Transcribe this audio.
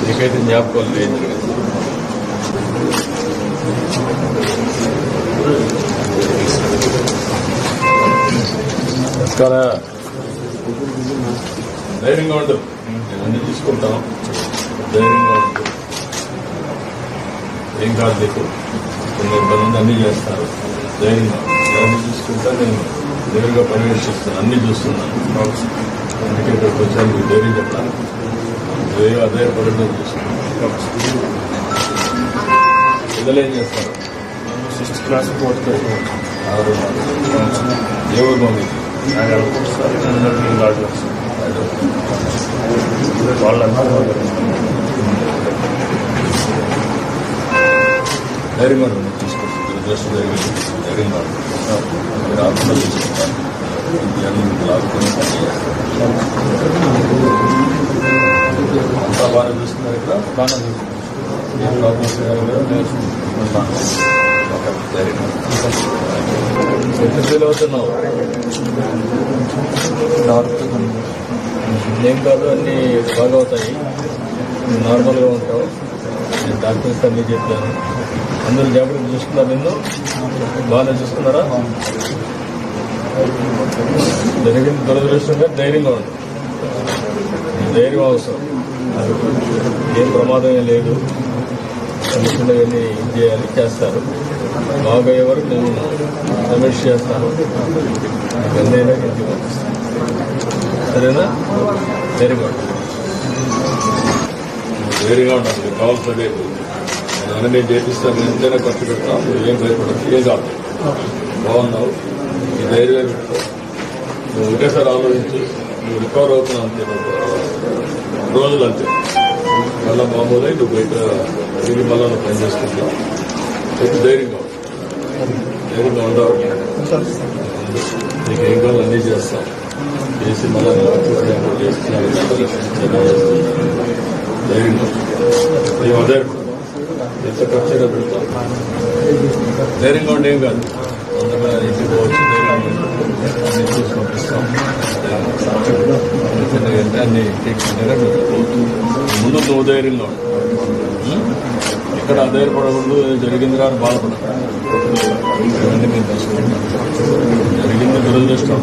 నీకైతే జ్ఞాపకం లేదు చాలా ధైర్యంగా ఉండు నేను అన్ని తీసుకుంటాం ధైర్యంగా ఉండు ఏం కాదు నీకు. కొన్ని ఇబ్బంది అన్ని చేస్తారు. ధైర్యంగా నేను చూసుకుంటా నేను దగ్గరగా పర్యవేక్షిస్తాను అన్ని చూస్తున్నాను. అందుకే ఇక్కడికి వచ్చాను. మీకు ధైర్యం చెప్తాను అదే అదే పడడం చూస్తున్నాను పిల్లలు ఏం చేస్తారు? సిక్స్త్ క్లాస్ ఫోర్త్ క్లాస్ ఆరు ఏ ఊరు మమ్మీ ఆయన అనుకుంటున్నారు అందరికీ గార్డెన్స్ వాళ్ళన్నా తీసుకొచ్చి మీరు అంతా బాగా చూస్తున్నారు ఇక్కడ బాగా ఏం ప్రాబ్లమ్స్ ఎంత ఫీల్ అవుతున్నావు ఏం కాదు అన్నీ బాగా అవుతాయి. నార్మల్గా ఉంటావు. నేను డాక్టర్స్ అన్నీ చెప్పాను. అందరూ జాగ్రత్త చూసుకున్నారు నిన్ను? బాగానే చూసుకున్నారా జరిగింది దురదృష్టంగా ధైర్యంగా ఉంది ధైర్యం అవసరం. ఏం ప్రమాదం లేదు. చిన్న చిన్నవన్నీ ఏం చేయాలి? చేస్తారు. బాగయ్యే అయ్యే వరకు నేను రమేష్ చేస్తాను. ఎన్నైనా ఇంటికి పంపిస్తాను సరేనా? ధైర్యంగా ఉండు. ధైర్యంగా ఉంటుంది కావాల్సిన నేను నేను చేపిస్తాను నేను ఎంతైనా ఖర్చు పెడతాను నువ్వు ఏం భయపడదు ఏం కాదు. బాగున్నావు నీ ధైర్యమే పెట్టుకో. నువ్వు ఒకేసారి ఆలోచించి నువ్వు రికవర్ అవుతున్నావు అంతే రోజులు అంతే. మళ్ళీ మామూలు నువ్వు బయట తిరిగి మళ్ళీ నువ్వు పని చేసుకుంటావు. చెప్పి ధైర్యంగా ధైర్యంగా ఉండవు నీకు ఏం కావాలి అన్నీ చేస్తాం. చేసి మళ్ళీ చేస్తున్నాను ధైర్యంగా ఉండు. అదే ఎంత పెడతాం ధైర్యంగా ఉండి ఏం కాదు. అందరూ ఇంటికి పోవచ్చు ధైర్యంగా అన్ని చూసి పంపిస్తాం అన్ని తీసుకుంటేనే ముందు నువ్వు ధైర్యంగా ఉండు ఇక్కడ అధైర్యపడకూడదు జరిగింది కానీ బాధపడదు జరిగింది దురదృష్టం.